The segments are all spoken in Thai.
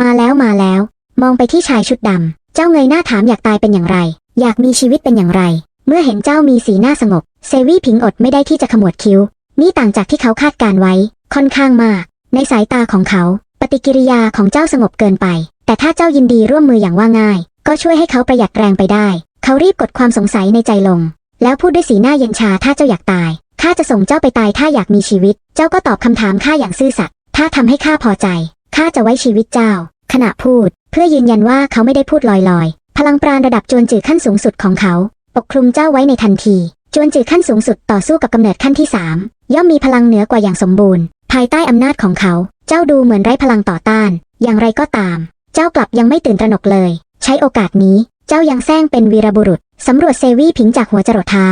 มาแล้วมาแล้ว มองไปที่ชายชุดดำ เจ้าเงยหน้าถามอยากตายเป็นอย่างไร อยากมีชีวิตเป็นอย่างไร เมื่อเห็นเจ้ามีสีหน้าสงบ เซวี่ผิงอดไม่ได้ที่จะขมวดคิ้ว นี่ต่างจากที่เขาคาดการไว้ ค่อนข้างมาก ในสายตาของเขา ปฏิกิริยาของเจ้าสงบเกินไป แต่ถ้าเจ้ายินดีร่วมมืออย่างว่าง่าย ก็ช่วยให้เขาประหยัดแรงไปได้ เขารีบกดความสงสัยในใจลง แล้วพูดด้วยสีหน้าเย็นชาถ้าเจ้าอยากตายข้าจะส่งเจ้าไปตายถ้าอยากมีชีวิต เจ้าก็ตอบคำถามข้าอย่างซื่อสัตย์ถ้าทำให้ข้าพอใจ ข้าจะไว้ชีวิตเจ้า ขณะพูด เพื่อยืนยันว่าเขาไม่ได้พูดลอยๆ พลังปราณระดับจวนจือขั้นสูงสุดของเขา ปกคลุมเจ้าไว้ในทันที จวนจือขั้นสูงสุดต่อสู้กับกำเนิดขั้นที่สามย่อมมีพลังเหนือกว่าอย่างสมบูรณ์ ภายใต้อำนาจของเขา เจ้าดูเหมือนไร้พลังต่อต้าน อย่างไรก็ตาม เจ้ากลับยังไม่ตื่นตระหนกเลย ใช้โอกาสนี้ เจ้ายังแซงเป็นวีรบุรุษสำรวจเซวี่ผิงจากหัวจรดเท้า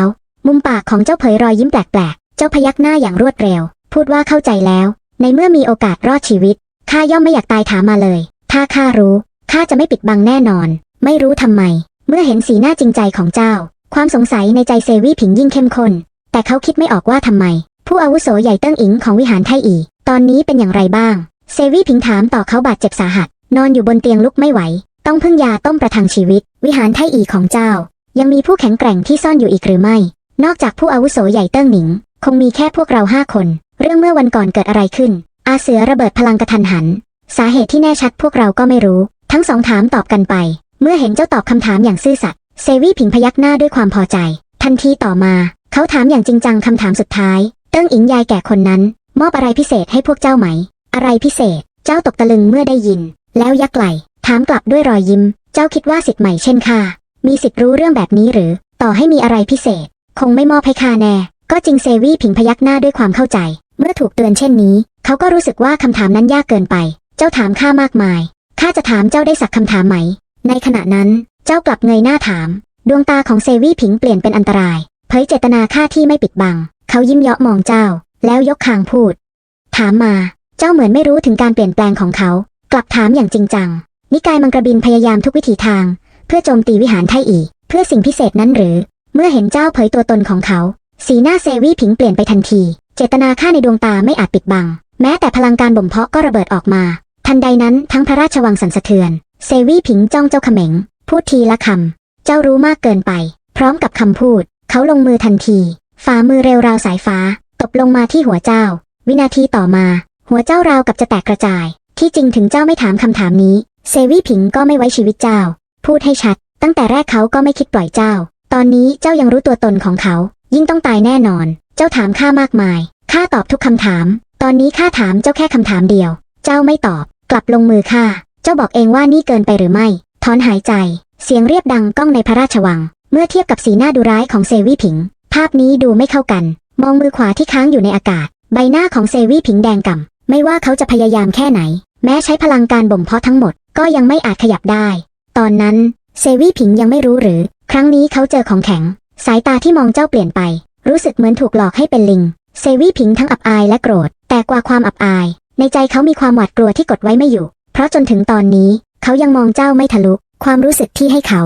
มุมปากของเจ้าเผยรอยยิ้มแปลกๆ เจ้าพยักหน้าอย่างรวดเร็ว พูดว่าเข้าใจแล้ว ในเมื่อมีโอกาสรอดชีวิต ข้าย่อมไม่อยากตายถามมาเลย ถ้าข้ารู้ ข้าจะไม่ปิดบังแน่นอน ไม่รู้ทำไม เมื่อเห็นสีหน้าจริงใจของเจ้า ความสงสัยในใจเซวีผิงยิ่งเข้มข้น แต่เขาคิดไม่ออกว่าทำไม ผู้อาวุโสใหญ่เติ้งอิงของวิหารไทอี ตอนนี้เป็นอย่างไรบ้าง เซวีผิงถามต่อเขาบาดเจ็บสาหัส นอนอยู่บนเตียงลุกไม่ไหว ต้องพึ่งยาต้มประทังชีวิต วิหารไทอีของเจ้า ยังมีผู้แข็งแกร่งที่ซ่อนอยู่อีกหรือไม่ นอกจากผู้อาวุโสใหญ่เติ้งหนิง คงมีแค่พวกเราห้าคน เรื่องเมื่อวันก่อนเกิดอะไรขึ้น อาเสือระเบิดพลังกระทันหัน สาเหตุที่แน่ชัดพวกเราก็ไม่รู้ ทั้งสองถามตอบกันไป เมื่อเห็นเจ้าตอบคำถามอย่างซื่อสัตย์เซวี่ผิงพยักหน้าด้วยความพอใจ ทันทีต่อมา เขาถามอย่างจริงจังคำถามสุดท้าย เติ้งอิงยายแก่คนนั้น มอบอะไรพิเศษให้พวกเจ้าไหม อะไรพิเศษ เจ้าตกตะลึงเมื่อได้ยิน แล้วยักไหลถามกลับด้วยรอยยิ้ม เจ้าคิดว่าสิทธิ์ใหม่เช่นข้ามีสิทธิ์รู้เรื่องแบบนี้หรือ ต่อให้มีอะไรพิเศษ คงไม่มอบให้ข้าแน่ ก็จริงเซวี่ผิงพยักหน้าด้วยความเข้าใจ เมื่อถูกเตือนเช่นนี้ เขาก็รู้สึกว่าคำถามนั้นยากเกินไป เจ้าถามข้ามากมาย ข้าจะถามเจ้าได้สักคำถามไหม ในขณะนั้น เจ้ากลับเงยหน้าถาม ดวงตาของเซวี่ผิงเปลี่ยนเป็นอันตราย เผยเจตนาฆ่าที่ไม่ปิดบัง เขายิ้มเยาะมองเจ้า แล้วยกคางพูด ถามมา เจ้าเหมือนไม่รู้ถึงการเปลี่ยนแปลงของเขา กลับถามอย่างจริงจัง นิกายมังกรบินพยายามทุกวิถีทาง เพื่อโจมตีวิหารไทอีเพื่อสิ่งพิเศษนั้นหรือ เมื่อเห็นเจ้าเผยตัวตนของเขา สีหน้าเซวี่ผิงเปลี่ยนไปทันที เจตนาฆ่าในดวงตาไม่อาจปิดบัง แม้แต่พลังการบ่มเพาะก็ระเบิดออกมา ทันใดนั้นทั้งพระราชวังสั่นสะเทือน เซวี่ผิงจ้องเจ้าเขม็ง พูดทีละคำ เจ้ารู้มากเกินไป พร้อมกับคำพูด เขาลงมือทันที ฝ่ามือเร็วราวสายฟ้า ตบลงมาที่หัวเจ้า วินาทีต่อมา หัวเจ้าราวกับจะแตกกระจาย ที่จริงถึงเจ้าไม่ถามคำถามนี้ เซวี่ผิงก็ไม่ไว้ชีวิตเจ้า พูดให้ชัด ตั้งแต่แรกเขาก็ไม่คิดปล่อยเจ้า ตอนนี้เจ้ายังรู้ตัวตนของเขา ยิ่งต้องตายแน่นอน เจ้าถามข้ามากมายข้าตอบทุกคำถาม ตอนนี้ข้าถามเจ้าแค่คำถามเดียว เจ้าไม่ตอบ กลับลงมือข้า เจ้าบอกเองว่านี่เกินไปหรือไม่ ถอนหายใจ เสียงเรียบดังก้องในพระราชวัง เมื่อเทียบกับสีหน้าดุร้ายของเซวี่ผิง ภาพนี้ดูไม่เข้ากัน มองมือขวาที่ค้างอยู่ในอากาศ ใบหน้าของเซวี่ผิงแดงก่ำไม่ว่าเขาจะพยายามแค่ไหน แม้ใช้พลังการบ่มเพาะทั้งหมด ก็ยังไม่อาจขยับได้ ตอนนั้น เซวี่ผิงยังไม่รู้หรือ ครั้งนี้เขาเจอของแข็ง สายตาที่มองเจ้าเปลี่ยนไป รู้สึกเหมือนถูกหลอกให้เป็นลิง เซวี่ผิงทั้งอับอายและโกรธ แต่กว่าความอับอาย ในใจเขามีความหวาดกลัวที่กดไว้ไม่อยู่ เพราะจนถึงตอนนี้ เขายังมองเจ้าไม่ทะลุ ความรู้สึกที่ให้เขา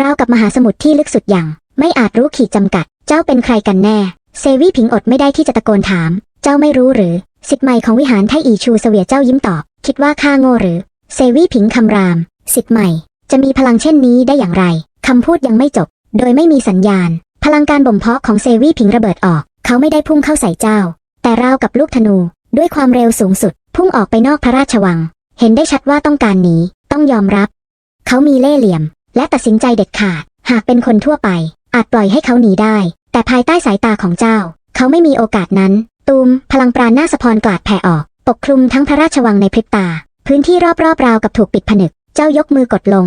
ราวกับมหาสมุทรที่ลึกสุดอย่าง ไม่อาจรู้ขีดจำกัด เจ้าเป็นใครกันแน่ เซวี่ผิงอดไม่ได้ที่จะตะโกนถาม เจ้าไม่รู้หรือ สิทธิ์ใหม่ของวิหารไทอีชูเสวียเจ้ายิ้มตอบ คิดว่าข้าโง่หรือ เซวี่ผิงคำราม สิทธิ์ใหม่ จะมีพลังเช่นนี้ได้อย่างไรคำพูดยังไม่จบ โดยไม่มีสัญญาณ พลังการบ่มเพาะของเซวี่ผิงระเบิดออก เขาไม่ได้พุ่งเข้าใส่เจ้า แต่ราวกับลูกธนู ด้วยความเร็วสูงสุด พุ่งออกไปนอกพระราชวัง เห็นได้ชัดว่าต้องการหนีต้องยอมรับ เขามีเล่ห์เหลี่ยม และตัดสินใจเด็ดขาด หากเป็นคนทั่วไป อาจปล่อยให้เขาหนีได้ แต่ภายใต้สายตาของเจ้า เขาไม่มีโอกาสนั้น ตูม พลังปราณหน้าสะพรกลาดแผ่ออก ปกคลุมทั้งพระราชวังในพริบตา พื้นที่รอบๆราวกับถูกปิดผนึก เจ้ายกมือกดลง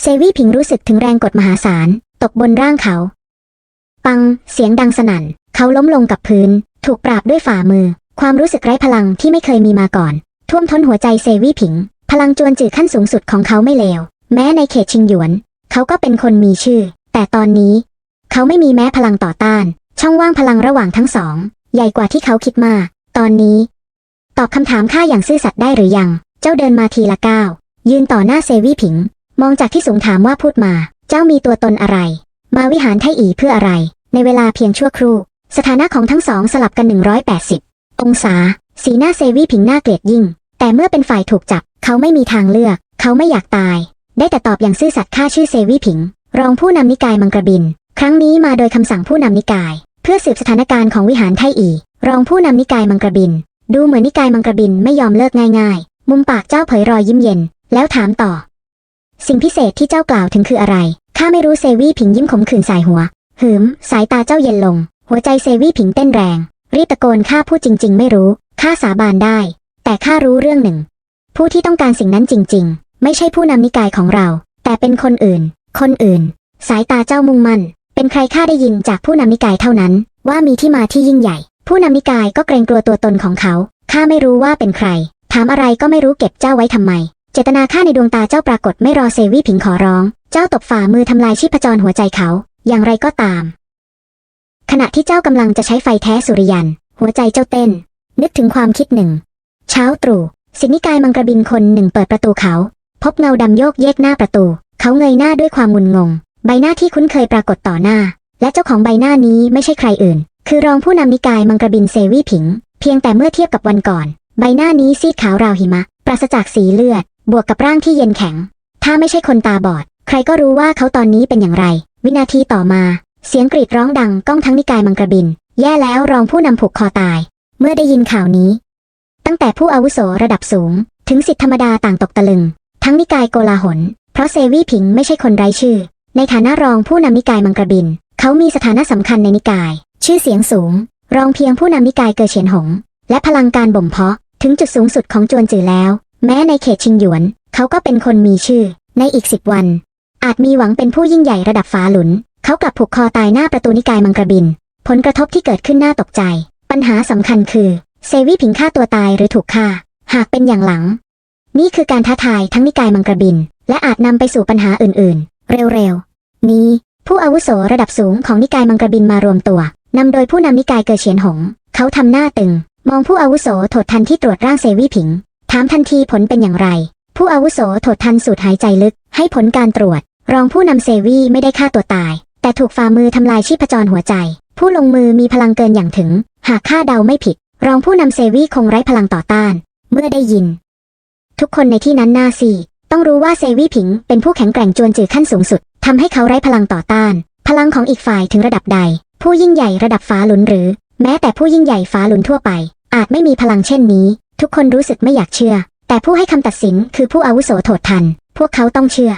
เซวีผิงรู้สึกถึงแรงกดมหาศาล ตกบนร่างเขา ปัง เสียงดังสนั่น เขาล้มลงกับพื้น ถูกปราบด้วยฝ่ามือ ความรู้สึกไร้พลังที่ไม่เคยมีมาก่อน ท่วมท้นหัวใจเซวี่ผิง พลังจวนจืดขั้นสูงสุดของเขาไม่เลว แม้ในเขตชิงหยวน เขาก็เป็นคนมีชื่อ แต่ตอนนี้ เขาไม่มีแม้พลังต่อต้าน ช่องว่างพลังระหว่างทั้งสอง ใหญ่กว่าที่เขาคิดมาก ตอนนี้ ตอบคำถามข้าอย่างซื่อสัตย์ได้หรือยัง เจ้าเดินมาทีละก้าว ยืนต่อหน้าเซวี่ผิง มองจากที่สูงถามว่าพูดมา เจ้ามีตัวตนอะไร มาวิหารไทอีเพื่ออะไร ในเวลาเพียงชั่วครู่ สถานะของทั้งสองสลับกัน 180 องศา สีหน้าเซวีผิงหน้าเกลียดยิ่ง แต่เมื่อเป็นฝ่ายถูกจับ เขาไม่มีทางเลือก เขาไม่อยากตาย ได้แต่ตอบอย่างซื่อสัตย์ข้าชื่อเซวีผิง รองผู้นำนิกายมังกรบิน ครั้งนี้มาโดยคำสั่งผู้นำนิกาย เพื่อสืบสถานการณ์ของวิหารไทอี รองผู้นำนิกายมังกรบิน ดูเหมือนนิกายมังกรบินไม่ยอมเลิกง่ายๆ มุมปากเจ้าเผยรอยยิ้มเย็น แล้วถามต่อ สิ่งพิเศษที่เจ้ากล่าวถึงคืออะไรข้าไม่รู้เซวีผิงยิ้มขมขื่นสายหัว หืม สายตาเจ้าเย็นลง หัวใจเซวี่ผิงเต้นแรง รีตะโกนข้าพูดจริง ๆ ไม่รู้ข้าสาบานได้ แต่ข้ารู้เรื่องหนึ่ง ผู้ที่ต้องการสิ่งนั้นจริง ๆ ไม่ใช่ผู้นำนิกายของเรา แต่เป็นคนอื่น คนอื่น สายตาเจ้ามุ่งมั่น เป็นใครข้าได้ยินจากผู้นำนิกายเท่านั้น ว่ามีที่มาที่ยิ่งใหญ่ ผู้นำนิกายก็เกรงกลัวตัวตนของเขาข้าไม่รู้ว่าเป็นใคร ถามอะไรก็ไม่รู้เก็บเจ้าไว้ทำไม เจตนาข้าในดวงตาเจ้าปรากฏไม่รอเซวี่ผิงขอร้อง เจ้าตบฝ่ามือทำลายชีพจรหัวใจเขา อย่างไรก็ตาม ขณะที่เจ้ากำลังจะใช้ไฟแท้สุริยัน หัวใจเจ้าเต้น นึกถึงความคิดหนึ่ง เช้าตรู่สินิกายมังกรบินคนหนึ่งเปิดประตูเขา พบเงาดำโยกเยกหน้าประตู เขาเงยหน้าด้วยความงุนงง ใบหน้าที่คุ้นเคยปรากฏต่อหน้า และเจ้าของใบหน้านี้ไม่ใช่ใครอื่น คือรองผู้นำนิกายมังกรบินเซวี่ผิง เพียงแต่เมื่อเทียบกับวันก่อน ใบหน้านี้ซีดขาวราวหิมะ ปราศจากสีเลือด บวกกับร่างที่เย็นแข็ง ถ้าไม่ใช่คนตาบอด ใครก็รู้ว่าเขาตอนนี้เป็นอย่างไร วินาทีต่อมา เสียงกรีดร้องดังก้องทั้งนิกายมังกรบิน แย่แล้วรองผู้นำผูกคอตาย เมื่อได้ยินข่าวนี้ ตั้งแต่ผู้อาวุโสระดับสูง ถึงสิทธิธรรมดาต่างตกตะลึง ทั้งนิกายโกลาหล เพราะเซวีผิงไม่ใช่คนไร้ชื่อ ในฐานะรองผู้นำนิกายมังกรบิน เขามีสถานะสำคัญในนิกาย ชื่อเสียงสูง รองเพียงผู้นำนิกายเกอเฉียนหง และพลังการบ่มเพาะ ถึงจุดสูงสุดของจวนจือแล้ว แม้ในเขตชิงหยวน เขาก็เป็นคนมีชื่อ ในอีกสิบวันอาจมีหวังเป็นผู้ยิ่งใหญ่ระดับฟ้าหลุน เขากลับผูกคอตายหน้าประตูนิกายมังกรบิน ผลกระทบที่เกิดขึ้นน่าตกใจ ปัญหาสำคัญคือ เซวีผิงฆ่าตัวตายหรือถูกฆ่า หากเป็นอย่างหลัง นี่คือการท้าทายทั้งนิกายมังกรบิน และอาจนำไปสู่ปัญหาอื่นๆ เร็วๆ นี้ ผู้อาวุโสระดับสูงของนิกายมังกรบินมารวมตัวนำโดยผู้นำนิกายเกอเฉียนหง เขาทำหน้าตึง มองผู้อาวุโสโถดทันที่ตรวจร่างเซวีผิง ถามทันทีผลเป็นอย่างไร ผู้อาวุโสโถดทันสูดหายใจลึก ให้ผลการตรวจ รองผู้นำเซวีไม่ได้ฆ่าตัวตาย แต่ถูกฝ่ามือทำลายชีพจรหัวใจ ผู้ลงมือมีพลังเกินอย่างถึง หากข้าเดาไม่ผิด รองผู้นำเซวีคงไร้พลังต่อต้าน เมื่อได้ยิน ทุกคนในที่นั้นน่าซีต้องรู้ว่าเซวีผิงเป็นผู้แข็งแกร่งจวนจือขั้นสูงสุดทำให้เขาไร้พลังต่อต้าน พลังของอีกฝ่ายถึงระดับใด ผู้ยิ่งใหญ่ระดับฟ้าหลุนหรือ แม้แต่ผู้ยิ่งใหญ่ฟ้าหลุนทั่วไป อาจไม่มีพลังเช่นนี้ ทุกคนรู้สึกไม่อยากเชื่อ แต่ผู้ให้คำตัดสินคือผู้อาวุโสโถดทัน พวกเขาต้องเชื่อ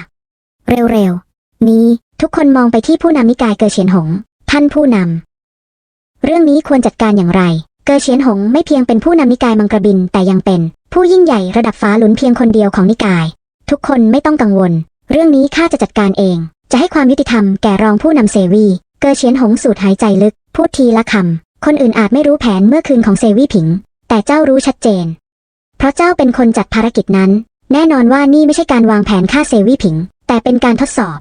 เร็วๆนี้ ทุกคนมองไปที่ผู้นำนิกายเกอเฉียนหง ท่านผู้นำ เรื่องนี้ควรจัดการอย่างไร เกอเฉียนหงไม่เพียงเป็นผู้นำนิกายมังกรบินแต่ยังเป็น ผู้ยิ่งใหญ่ระดับฟ้าหลุนเพียงคนเดียวของนิกาย ทุกคนไม่ต้องกังวล เรื่องนี้ข้าจะจัดการเอง จะให้ความยุติธรรมแก่รองผู้นำเซวี เกอเฉียนหงสูดหายใจลึก พูดทีละคำ คนอื่นอาจไม่รู้แผนเมื่อคืนของเซวีผิง แต่เจ้ารู้ชัดเจน เพราะเจ้าเป็นคนจัดภารกิจนั้น แน่นอนว่านี่ไม่ใช่การวางแผนฆ่าเซวีผิง แต่เป็นการทดสอบ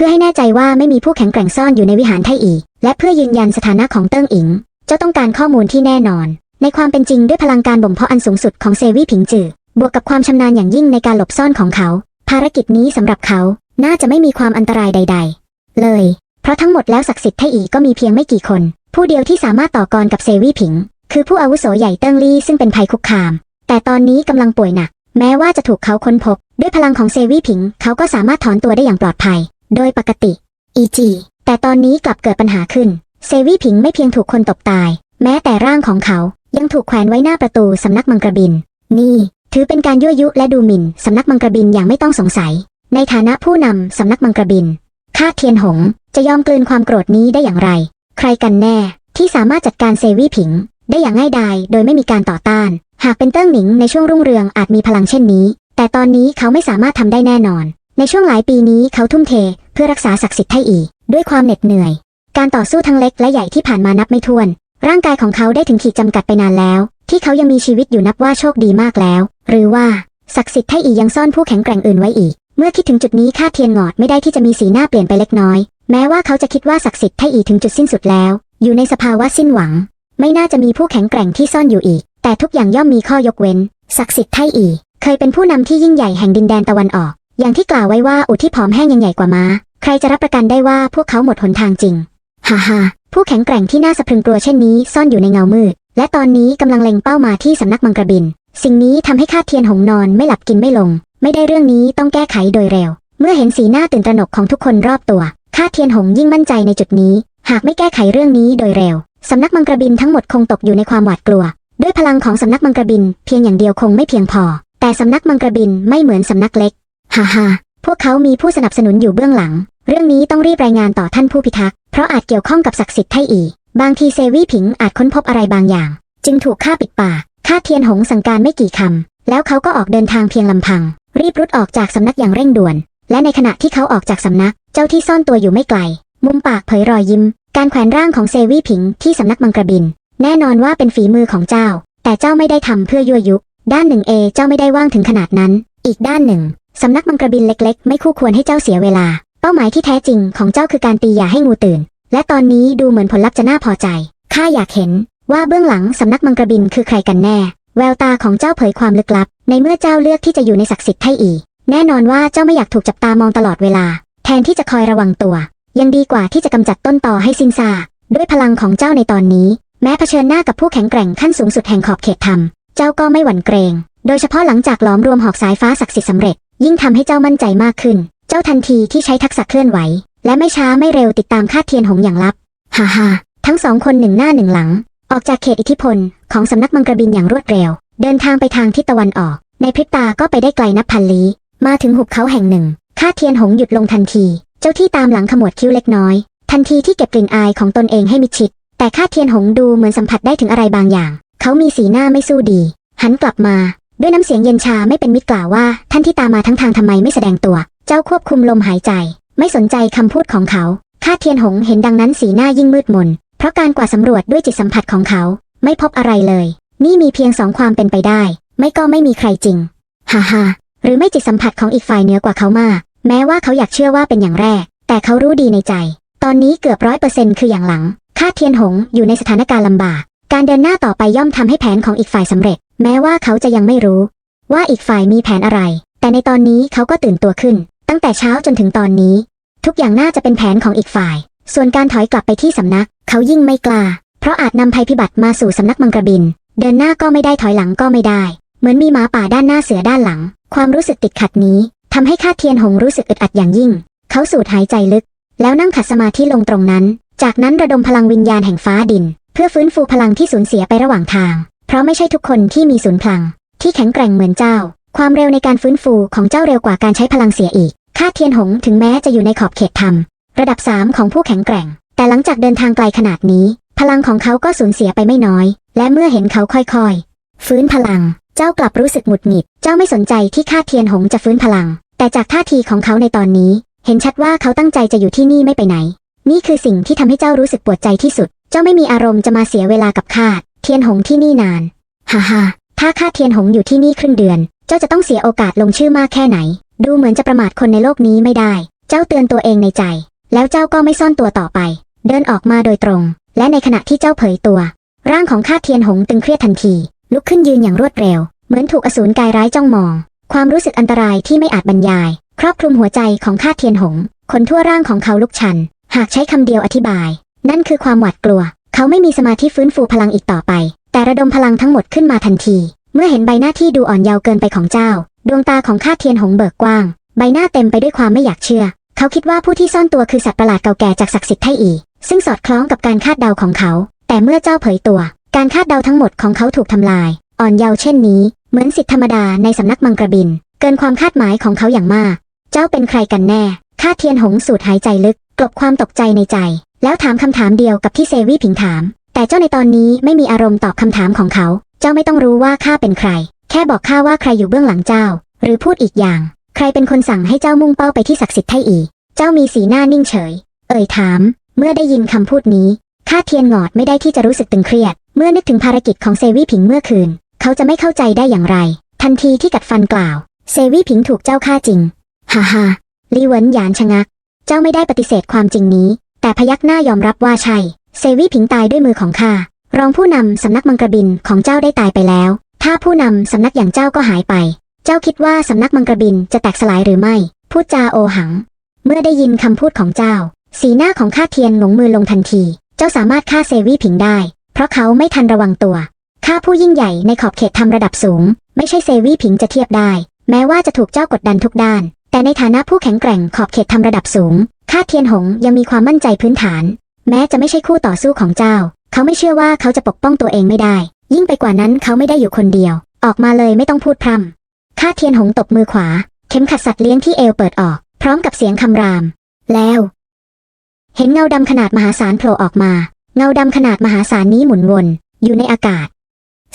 พื่อให้แน่ใจว่าไม่มีผู้แข็งแกร่งซ่อนอยู่ในวิหารไทอีและเพื่อยืนยันสถานะของเติ้งอิง เจ้าต้องการข้อมูลที่แน่นอน ในความเป็นจริงด้วยพลังการบ่มเพาะอันสูงสุดของเซวีผิงจือบวกกับความชำนาญอย่างยิ่งในการหลบซ่อนของเขา ภารกิจนี้สำหรับเขาน่าจะไม่มีความอันตรายใด ๆ เลย เพราะทั้งหมดแล้วศักดิ์สิทธิ์ไทอีก็มีเพียงไม่กี่คน ผู้เดียวที่สามารถต่อกรกับเซวีผิง คือผู้อาวุโสใหญ่เติ้งลี่ซึ่งเป็นภัยคุกคาม แต่ตอนนี้กำลังป่วยหนักแม้ว่าจะถูกเขาค้นพบ ด้วยพลังของเซวีผิง เขาก็สามารถถอนตัวได้อย่างปลอดภัย โดยปกติอีจีแต่ตอนนี้กลับเกิดปัญหาขึ้น เซวีผิงไม่เพียงถูกคนตบตาย แม้แต่ร่างของเขายังถูกแขวนไว้หน้าประตูสำนักมังกรบิน นี่ ถือเป็นการยั่วยุและดูหมิ่นสำนักมังกรบินอย่างไม่ต้องสงสัย ในฐานะผู้นำสำนักมังกรบินข้าเทียนหงจะยอมกลืนความโกรธนี้ได้อย่างไร ใครกันแน่ที่สามารถจัดการเซวี่ผิง ได้อย่างง่ายดายโดยไม่มีการต่อต้าน หากเป็นเติ้งหนิงในช่วงรุ่งเรืองอาจมีพลังเช่นนี้ แต่ตอนนี้เขาไม่สามารถทำได้แน่นอน ในช่วงหลายปีนี้เขาทุ่มเทเพื่อรักษาศักดิ์สิทธิ์ไทอีด้วยความเหน็ดเหนื่อย การต่อสู้ทั้งเล็กและใหญ่ที่ผ่านมานับไม่ถ้วน ร่างกายของเขาได้ถึงขีดจำกัดไปนานแล้ว ที่เขายังมีชีวิตอยู่นับว่าโชคดีมากแล้ว หรือว่าศักดิ์สิทธิ์ไทอียังซ่อนผู้แข็งแกร่งอื่นไว้อีก เมื่อคิดถึงจุดนี้ข้าเทียนหงอดไม่ได้ที่จะมีสีหน้าเปลี่ยนไปเล็กน้อย แม้ว่าเขาจะคิดว่าศักดิ์สิทธิ์ไทอีถึงจุดสิ้นสุดแล้ว อยู่ในสภาวะสิ้นหวัง ไม่น่าจะมีผู้แข็งแกร่งที่ซ่อนอยู่อีก แต่ทุกอย่างย่อมมีข้อยกเว้น ศักดิ์สิทธิ์ไทอี เคยเป็นผู้นำที่ยิ่งใหญ่แห่งดินแดนตะวันออก อย่างที่กล่าวไว้ว่าอุที่ผอมแห้งยังใหญ่กว่าม้า ใครจะรับประกันได้ว่าพวกเขาหมดหนทางจริง ฮ่าฮ่าผู้แข็งแกร่งที่น่าสะพรึงกลัวเช่นนี้ซ่อนอยู่ในเงามืด และตอนนี้กำลังเล็งเป้ามาที่สำนักมังกรบิน สิ่งนี้ทำให้ข้าเทียนหงนอนไม่หลับกินไม่ลง ไม่ได้เรื่องนี้ต้องแก้ไขโดยเร็ว เมื่อเห็นสีหน้าตื่นตระหนกของทุกคนรอบตัวข้าเทียนหงยิ่งมั่นใจในจุดนี้ หากไม่แก้ไขเรื่องนี้โดยเร็วสำนักมังกรบินทั้งหมดคงตกอยู่ในความหวาดกลัว ด้วยพลังของสำนักมังกรบิน เพียงอย่างเดียวคงไม่เพียงพอ แต่สำนักมังกรบินไม่เหมือนสำนักเล็ก ฮ่าฮ่าพวกเขามีผู้สนับสนุนอยู่เบื้องหลัง เรื่องนี้ต้องรีบรายงานต่อท่านผู้พิทักษ์ เพราะอาจเกี่ยวข้องกับศักดิ์สิทธิ์ไทอี บางทีเซวี่ผิงอาจค้นพบอะไรบางอย่าง จึงถูกฆ่าปิดปากข้าเทียนหงสั่งการไม่กี่คำ แล้วเขาก็ออกเดินทางเพียงลำพัง รีบรุดออกจากสำนักอย่างเร่งด่วน และในขณะที่เขาออกจากสำนัก เจ้าที่ซ่อนตัวอยู่ไม่ไกล มุมปากเผยรอยยิ้ม การแขวนร่างของเซวี่ผิงที่สำนักมังกรบิน แน่นอนว่าเป็นฝีมือของเจ้า แต่เจ้าไม่ได้ทำเพื่อยั่วยุ ด้านหนึ่งเอเจ้าไม่ได้ว่างถึงขนาดนั้น อีกด้านหนึ่ง สำนักมังกรบินเล็กๆ ไม่คู่ควรให้เจ้าเสียเวลา เป้าหมายที่แท้จริงของเจ้าคือการตียาให้งูตื่น และตอนนี้ดูเหมือนผลลัพธ์จะน่าพอใจ ข้าอยากเห็นว่าเบื้องหลังสำนักมังกรบินคือใครกันแน่ แววตาของเจ้าเผยความลึกลับ ในเมื่อเจ้าเลือกที่จะอยู่ในศักดิ์สิทธิ์ไทอี แน่นอนว่าเจ้าไม่อยากถูกจับตามองตลอดเวลา แทนที่จะคอยระวังตัว ยังดีกว่าที่จะกำจัดต้นต่อให้สิ้นซาด้วยพลังของเจ้าในตอนนี้ แม้เผชิญหน้ากับผู้แข็งแกร่งขั้นสูงสุดแห่งขอบเขตธรรม เจ้าก็ไม่หวั่นเกรง โดยเฉพาะหลังจากหลอมรวมหอกสายฟ้าศักดิ์สิทธิ์สำเร็จ ยิ่งทำให้เจ้ามั่นใจมากขึ้น เจ้าทันทีที่ใช้ทักษะเคลื่อนไหว และไม่ช้าไม่เร็วติดตามคาดเทียนหงอย่างลับ ฮ่าฮ่าทั้งสองคนหนึ่งหน้าหนึ่งหลัง ออกจากเขตอิทธิพลของสำนักมังกรบินอย่างรวดเร็ว เดินทางไปทางทิศตะวันออก ในพริบตาก็ไปได้ไกลนับพันลี้ มาถึงหุบเขาแห่งหนึ่งคาดเทียนหงหยุดลงทันที เจ้าที่ตามหลังขมวดคิ้วเล็กน้อย ทันทีที่เก็บกลิ่นอายของตนเองให้มิดชิด แต่คาดเทียนหงดูเหมือนสัมผัสได้ถึงอะไรบางอย่าง เขามีสีหน้าไม่สู้ดี หันกลับมา ด้วยน้ำเสียงเย็นชาไม่เป็นมิตรกล่าวว่า ท่านที่ตามมาทั้งทางทำไมไม่แสดงตัว เจ้าควบคุมลมหายใจ ไม่สนใจคำพูดของเขาคาเทียนหงเห็นดังนั้นสีหน้ายิ่งมืดมน เพราะการกว่าดสำรวจด้วยจิตสัมผัสของเขา ไม่พบอะไรเลย นี่มีเพียงสองความเป็นไปได้ ไม่ก็ไม่มีใครจริงฮ่าฮ่าหรือไม่จิตสัมผัสของอีกฝ่ายเหนือกว่าเขามาก แม้ว่าเขาอยากเชื่อว่าเป็นอย่างแรก แต่เขารู้ดีในใจ ตอนนี้เกือบร้อยเปอร์เซ็นต์คืออย่างหลังคาเทียนหงอยู่ในสถานการณ์ลำบาก การเดินหน้าต่อไปย่อมทำให้แผนของอีกฝ่ายสำเร็จ แม้ว่าเขาจะยังไม่รู้ ว่าอีกฝ่ายมีแผนอะไร แต่ในตอนนี้เขาก็ตื่นตัวขึ้น ตั้งแต่เช้าจนถึงตอนนี้ ทุกอย่างน่าจะเป็นแผนของอีกฝ่าย ส่วนการถอยกลับไปที่สำนัก เขายิ่งไม่กล้า เพราะอาจนำภัยพิบัติมาสู่สำนักมังกรบิน เดินหน้าก็ไม่ได้ถอยหลังก็ไม่ได้ เหมือนมีหมาป่าด้านหน้าเสือด้านหลัง ความรู้สึกติดขัดนี้ทำให้ข้าเทียนหงรู้สึกอึดอัดอย่างยิ่ง เขาสูดหายใจลึก แล้วนั่งขัดสมาธิลงตรงนั้น จากนั้นระดมพลังวิญญาณแห่งฟ้าดิน เพื่อฟื้นฟูพลังที่สูญเสียไประหว่างทาง เพราะไม่ใช่ทุกคนที่มีศูนย์พลัง ที่แข็งแกร่งเหมือนเจ้า ความเร็วในการฟื้นฟูของเจ้าเร็วกว่าการใช้พลังเสียอีกข้าเทียนหงถึงแม้จะอยู่ในขอบเขตธรรม ระดับสามของผู้แข็งแกร่ง แต่หลังจากเดินทางไกลขนาดนี้ พลังของเขาก็สูญเสียไปไม่น้อย และเมื่อเห็นเขาค่อยๆ ฟื้นพลัง เจ้ากลับรู้สึกหงุดหงิด เจ้าไม่สนใจที่ข้าเทียนหงจะฟื้นพลัง แต่จากท่าทีของเขาในตอนนี้ เห็นชัดว่าเขาตั้งใจจะอยู่ที่นี่ไม่ไปไหน นี่คือสิ่งที่ทำให้เจ้ารู้สึกปวดใจที่สุด เจ้าไม่มีอารมณ์จะมาเสียเวลากับข้าเทียนหงที่นี่นาน ฮ่าฮ่าถ้าข้าเทียนหงอยู่ที่นี่ครึ่งเดือน เจ้าจะต้องเสียโอกาสลงชื่อมากแค่ไหน ดูเหมือนจะประมาทคนในโลกนี้ไม่ได้ เจ้าเตือนตัวเองในใจ แล้วเจ้าก็ไม่ซ่อนตัวต่อไป เดินออกมาโดยตรง และในขณะที่เจ้าเผยตัว ร่างของข้าเทียนหงตึงเครียดทันที ลุกขึ้นยืนอย่างรวดเร็ว เหมือนถูกอสูรกายร้ายจ้องมอง ความรู้สึกอันตรายที่ไม่อาจบรรยาย ครอบคลุมหัวใจของข้าเทียนหงขนทั่วร่างของเขาลุกชัน หากใช้คำเดียวอธิบาย นั่นคือความหวาดกลัว เขาไม่มีสมาธิฟื้นฟูพลังอีกต่อไป แต่ระดมพลังทั้งหมดขึ้นมาทันที เมื่อเห็นใบหน้าที่ดูอ่อนเยาว์เกินไปของเจ้า ดวงตาของข้าเทียนหงเบิกกว้าง ใบหน้าเต็มไปด้วยความไม่อยากเชื่อ เขาคิดว่าผู้ที่ซ่อนตัวคือสัตว์ประหลาดเก่าแก่จากศักดิ์สิทธิ์ไทอี ซึ่งสอดคล้องกับการคาดเดาของเขา แต่เมื่อเจ้าเผยตัว การคาดเดาทั้งหมดของเขาถูกทำลาย อ่อนเยาว์เช่นนี้ เหมือนสิทธิธรรมดาในสำนักมังกรบิน เกินความคาดหมายของเขาอย่างมาก เจ้าเป็นใครกันแน่ข้าเทียนหงสูดหายใจลึก กลบความตกใจในใจ แล้วถามคำถามเดียวกับที่เซวี่ผิงถาม แต่เจ้าในตอนนี้ไม่มีอารมณ์ตอบคำถามของเขา เจ้าไม่ต้องรู้ว่าข้าเป็นใคร แค่บอกข้าว่าใครอยู่เบื้องหลังเจ้า หรือพูดอีกอย่าง ใครเป็นคนสั่งให้เจ้ามุ่งเป้าไปที่ศักดิ์สิทธิ์ไทอี เจ้ามีสีหน้านิ่งเฉย เอ่ยถาม เมื่อได้ยินคำพูดนี้ข้าเทียนหงอดไม่ได้ที่จะรู้สึกตึงเครียด เมื่อนึกถึงภารกิจของเซวี่ผิงเมื่อคืน เขาจะไม่เข้าใจได้อย่างไร ทันทีที่กัดฟันกล่าว เซวี่ผิงถูกเจ้าฆ่าจริง ฮ่าฮ่าลีเวินหยานชะงัก เจ้าไม่ได้ปฏิเสธความจริงนี้ แต่พยักหน้ายอมรับว่าใช่ เซวีผิงตายด้วยมือของข้า รองผู้นำสำนักมังกรบินของเจ้าได้ตายไปแล้ว ถ้าผู้นำสำนักอย่างเจ้าก็หายไป เจ้าคิดว่าสำนักมังกรบินจะแตกสลายหรือไม่ พูดจาโอหัง เมื่อได้ยินคำพูดของเจ้า สีหน้าของข้าเทียนหลงมือลงทันที เจ้าสามารถฆ่าเซวีผิงได้ เพราะเขาไม่ทันระวังตัว ข้าผู้ยิ่งใหญ่ในขอบเขตทำระดับสูง ไม่ใช่เซวีผิงจะเทียบได้ แม้ว่าจะถูกเจ้ากดดันทุกด้าน แต่ในฐานะผู้แข็งแกร่งขอบเขตทำระดับสูง ข้าเทียนหงยังมีความมั่นใจพื้นฐาน แม้จะไม่ใช่คู่ต่อสู้ของเจ้า เขาไม่เชื่อว่าเขาจะปกป้องตัวเองไม่ได้ ยิ่งไปกว่านั้นเขาไม่ได้อยู่คนเดียว ออกมาเลยไม่ต้องพูดพร่ำข้าเทียนหงตบมือขวา เข็มขัดสัตว์เลี้ยงที่เอวเปิดออก พร้อมกับเสียงคำราม แล้ว เห็นเงาดำขนาดมหาศาลโผล่ออกมา เงาดำขนาดมหาศาลนี้หมุนวน อยู่ในอากาศ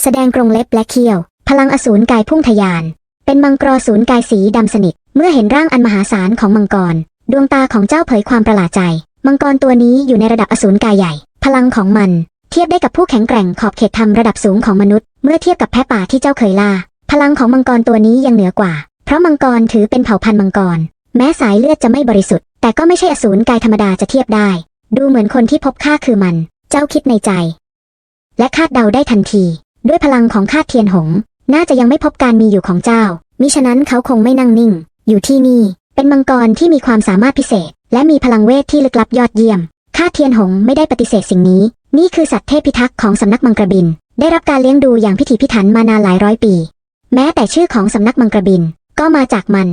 แสดงกรงเล็บและเขี้ยว พลังอสูรกายพุ่งทะยาน เป็นมังกรสูรกายสีดำสนิท เมื่อเห็นร่างอันมหาศาลของมังกร ดวงตาของเจ้าเผยความประหลาดใจ มังกรตัวนี้อยู่ในระดับอสูรกายใหญ่ พลังของมัน เทียบได้กับผู้แข็งแกร่งขอบเขตธรรมระดับสูงของมนุษย์ เมื่อเทียบกับแพะป่าที่เจ้าเคยล่า พลังของมังกรตัวนี้ยังเหนือกว่า เพราะมังกรถือเป็นเผ่าพันธุ์มังกร แม้สายเลือดจะไม่บริสุทธิ์ แต่ก็ไม่ใช่อสูรกายธรรมดาจะเทียบได้ ดูเหมือนคนที่พบค่าคือมัน เจ้าคิดในใจ และคาดเดาได้ทันที ด้วยพลังของคาดเทียนหง น่าจะยังไม่พบการมีอยู่ของเจ้า มิฉะนั้นเขาคงไม่นั่งนิ่ง อยู่ที่นี่ เป็นมังกรที่มีความสามารถพิเศษ และมีพลังเวทที่ลึกลับยอดเยี่ยม ข้าเทียนหงไม่ได้ปฏิเสธสิ่งนี้ นี่คือสัตว์เทพพิทักษ์ของสำนักมังกรบิน ได้รับการเลี้ยงดูอย่างพิถีพิถันมานานหลายร้อยปี แม้แต่ชื่อของสำนักมังกรบินก็มาจากมัน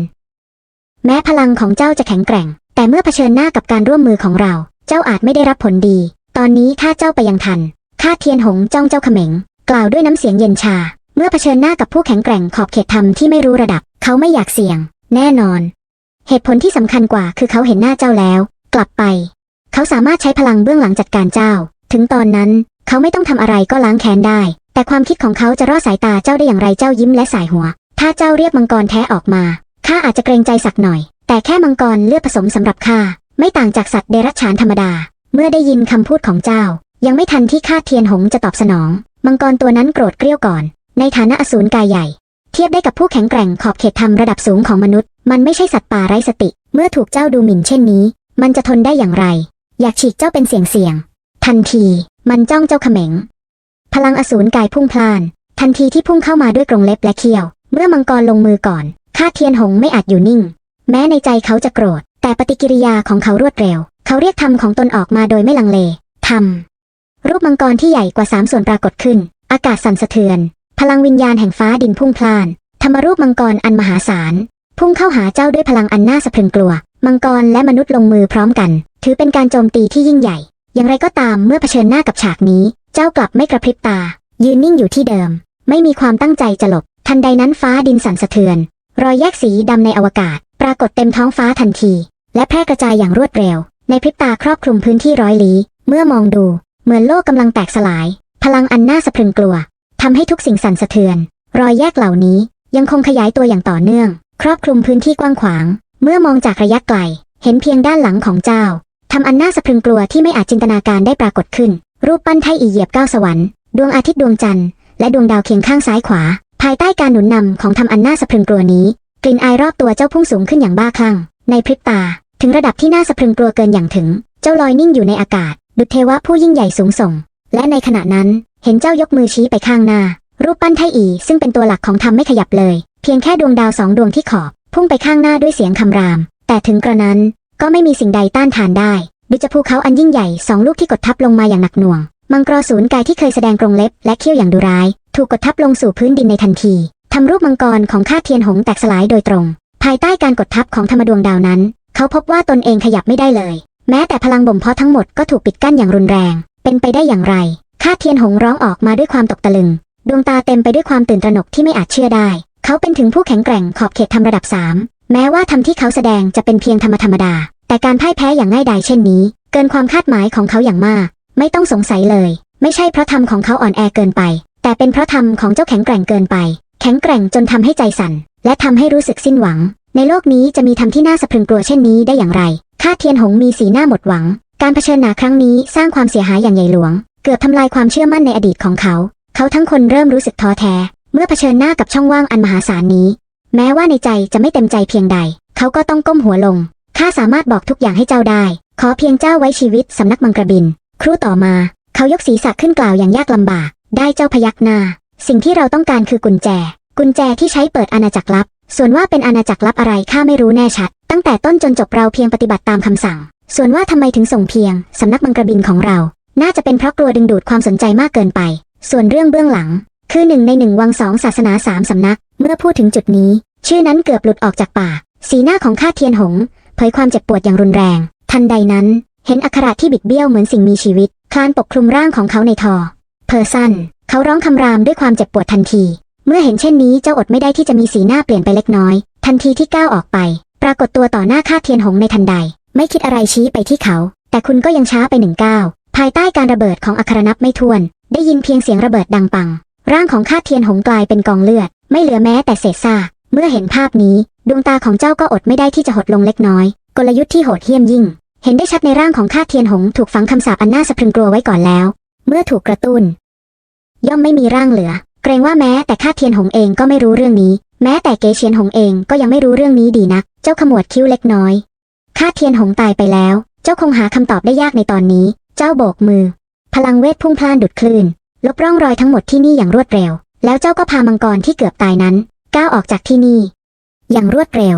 แม้พลังของเจ้าจะแข็งแกร่ง แต่เมื่อเผชิญหน้ากับการร่วมมือของเรา เจ้าอาจไม่ได้รับผลดี ตอนนี้ถ้าเจ้าไปยังทัน ข้าเทียนหงจ้องเจ้าเขม็ง กล่าวด้วยน้ำเสียงเย็นชา เมื่อเผชิญหน้ากับผู้แข็งแกร่งขอบเขตธรรมที่ไม่รู้ระดับ เขาไม่อยากเสี่ยง แน่นอน เหตุผลที่สำคัญกว่าคือเขาเห็นหน้าเจ้าแล้ว กลับไป เขาสามารถใช้พลังเบื้องหลังจัดการเจ้า ถึงตอนนั้น เขาไม่ต้องทำอะไรก็ล้างแค้นได้ แต่ความคิดของเขาจะรอดสายตาเจ้าได้อย่างไรเจ้ายิ้มและสายหัว ถ้าเจ้าเรียกมังกรแท้ออกมาข้าอาจจะเกรงใจสักหน่อย แต่แค่มังกรเลือดผสมสำหรับข้าไม่ต่างจากสัตว์เดรัจฉานธรรมดา เมื่อได้ยินคำพูดของเจ้า ยังไม่ทันที่ข้าเทียนหงจะตอบสนอง มังกรตัวนั้นโกรธเกรี้ยวก่อน ในฐานะอสูรกายใหญ่ เทียบได้กับผู้แข็งแกร่งขอบเขตธรรมระดับสูงของมนุษย์ มันไม่ใช่สัตว์ป่าไร้สติ เมื่อถูกเจ้าดูหมิ่นเช่นนี้ มันจะทนได้อย่างไร อยากฉีกเจ้าเป็นเสียงเสียง ทันที มันจ้องเจ้าเขม็ง พลังอสูรกายพุ่งพลาน ทันทีที่พุ่งเข้ามาด้วยกรงเล็บและเขี้ยว เมื่อมังกรลงมือก่อนข้าเทียนหงไม่อาจอยู่นิ่ง แม้ในใจเขาจะโกรธ แต่ปฏิกิริยาของเขารวดเร็ว เขาเรียกธรรมของตนออกมาโดยไม่ลังเลธรรมรูปมังกรที่ใหญ่กว่าสามส่วนปรากฏขึ้น อากาศสั่นสะเทือน พลังวิญญาณแห่งฟ้าดินพุ่งพล่าน ธรรมรูปมังกรอันมหาศาล พุ่งเข้าหาเจ้าด้วยพลังอันน่าสะพรึงกลัว มังกรและมนุษย์ลงมือพร้อมกัน ถือเป็นการโจมตีที่ยิ่งใหญ่ อย่างไรก็ตามเมื่อเผชิญหน้ากับฉากนี้ เจ้ากลับไม่กระพริบตา ยืนนิ่งอยู่ที่เดิม ไม่มีความตั้งใจจะหลบ ทันใดนั้นฟ้าดินสั่นสะเทือน รอยแยกสีดำในอวกาศ ปรากฏเต็มท้องฟ้าทันที และแพร่กระจายอย่างรวดเร็ว ในพริบตาครอบคลุมพื้นที่ร้อยลี้ เมื่อมองดู เหมือนโลกกำลังแตกสลาย พลังอันน่าสะพรึงกลัว ทำให้ทุกสิ่งสั่นสะเทือน รอยแยกเหล่านี้ยังคงขยายตัวอย่างต่อเนื่อง ครอบคลุมพื้นที่กว้างขวาง เมื่อมองจากระยะไกล เห็นเพียงด้านหลังของเจ้าทำอันน่าสะพรึงกลัวที่ไม่อาจจินตนาการได้ปรากฏขึ้น รูปปั้นไทอีเหยียบเก้าสวรรค์ดวงอาทิตย์ดวงจันทร์และดวงดาวเคียงข้างซ้ายขวา ภายใต้การหนุนนำของทำอันน่าสะพรึงกลัวนี้ กลิ่นอายรอบตัวเจ้าพุ่งสูงขึ้นอย่างบ้าคลั่ง ในพริบตา ถึงระดับที่น่าสะพรึงกลัวเกินอย่างถึง เจ้าลอยนิ่งอยู่ในอากาศดุจเทวะผู้ยิ่งใหญ่สูงส่ง และในขณะนั้น เห็นเจ้ายกมือชี้ไปข้างหน้า รูปปั้นไทอีซึ่งเป็นตัวหลักของธรรมไม่ขยับเลย เพียงแค่ดวงดาวสองดวงที่ขอบ พุ่งไปข้างหน้าด้วยเสียงคำราม แต่ถึงกระนั้นก็ไม่มีสิ่งใดต้านทานได้ดุจภูเขาอันยิ่งใหญ่สองลูกที่กดทับลงมาอย่างหนักหน่วง มังกรศูนย์กายที่เคยแสดงกรงเล็บและเขี้ยวอย่างดุร้าย ถูกกดทับลงสู่พื้นดินในทันทีทำรูปมังกรของข้าเทียนหงแตกสลายโดยตรง ภายใต้การกดทับของธรรมดวงดาวนั้น เขาพบว่าตนเองขยับไม่ได้เลย แม้แต่พลังบ่มเพาะทั้งหมดก็ถูกปิดกั้นอย่างรุนแรง เป็นไปได้อย่างไร ข้าเทียนหงร้องออกมาด้วยความตกตะลึง ดวงตาเต็มไปด้วยความตื่นตระหนกที่ไม่อาจเชื่อได้ เขาเป็นถึงผู้แข็งแกร่งขอบเขตทำระดับสามแม้ว่าทำที่เขาแสดงจะเป็นเพียงธรรมธรรมดา แต่การพ่ายแพ้อย่างง่ายดายเช่นนี้ เกินความคาดหมายของเขาอย่างมาก ไม่ต้องสงสัยเลย ไม่ใช่เพราะธรรมของเขาอ่อนแอเกินไป แต่เป็นเพราะธรรมของเจ้าแข็งแกร่งเกินไป แข็งแกร่งจนทำให้ใจสั่น และทำให้รู้สึกสิ้นหวัง ในโลกนี้จะมีธรรมที่น่าสะพรึงกลัวเช่นนี้ได้อย่างไรข้าเทียนหงมีสีหน้าหมดหวัง การเผชิญหน้าครั้งนี้สร้างความเสียหายอย่างใหญ่หลวง เกือบทำลายความเชื่อมั่นในอดีตของเขา เขาทั้งคนเริ่มรู้สึกท้อแท้ เมื่อเผชิญหน้ากับช่องว่างอันมหาศาลนี้ แม้ว่าในใจจะไม่เต็มใจเพียงใด เขาก็ต้องก้มหัวลง ข้าสามารถบอกทุกอย่างให้เจ้าได้ ขอเพียงเจ้าไว้ชีวิตสำนักมังกรบิน ครู่ต่อมา เขายกศีรษะขึ้นกล่าวอย่างยากลำบาก ได้เจ้าพยักหน้า สิ่งที่เราต้องการคือกุญแจ กุญแจที่ใช้เปิดอาณาจักรลับ ส่วนว่าเป็นอาณาจักรลับอะไรข้าไม่รู้แน่ชัด ตั้งแต่ต้นจนจบเราเพียงปฏิบัติตามคำสั่ง ส่วนว่าทำไมถึงส่งเพียงสำนักมังกรบินของเรา น่าจะเป็นเพราะกลัวดึงดูดความสนใจมากเกินไป ส่วนเรื่องเบื้องหลัง คือหนึ่งในหนึ่งวังสองศาสนาสามสำนัก เมื่อพูดถึงจุดนี้ ชื่อนั้นเกือบหลุดออกจากปากสีหน้าของข้าเทียนหง เผยความเจ็บปวดอย่างรุนแรง ทันใดนั้น เห็นอักขระที่บิดเบี้ยวเหมือนสิ่งมีชีวิต คลานปกคลุมร่างของเขาในทอ เพอร์ซันเขาร้องคำรามด้วยความเจ็บปวดทันที เมื่อเห็นเช่นนี้เจ้าอดไม่ได้ที่จะมีสีหน้าเปลี่ยนไปเล็กน้อย ทันทีที่ก้าวออกไป ปรากฏตัวต่อหน้าข้าเทียนหงในทันใด ไม่คิดอะไรชี้ไปที่เขา แต่คุณก็ยังช้าไปหนึ่งก้าว ภายใต้การระเบิดของอัครนับไม่ถ้วน ได้ยินเพียงเสียงระเบิดดังปัง ร่างของข้าเทียนหงกลายเป็นกองเลือด ไม่เหลือแม้แต่เศษซากเมื่อเห็นภาพนี้ ดวงตาของเจ้าก็อดไม่ได้ที่จะหดลงเล็กน้อย กลยุทธ์ที่โหดเหี้ยมยิ่ง เห็นได้ชัดในร่างของข้าเทียนหงถูกฝังคำสาปอันน่าสะพรึงกลัวไว้ก่อนแล้ว เมื่อถูกกระตุ้น ย่อมไม่มีร่างเหลือ เกรงว่าแม้แต่ข้าเทียนหงเองก็ไม่รู้เรื่องนี้ แม้แต่เกเชียนหงเองก็ยังไม่รู้เรื่องนี้ดีนัก เจ้าขมวดคิ้วเล็กน้อยข้าเทียนหงตายไปแล้ว เจ้าคงหาคำตอบได้ยากในตอนนี้ เจ้าโบกมือ พลังเวทพุ่งพล่านดุดคลื่น ลบร่องรอยทั้งหมดที่นี่อย่างรวดเร็ว แล้วเจ้าก็พามังกรที่เกือบตายนั้น ก้าวออกจากที่นี่ อย่างรวดเร็ว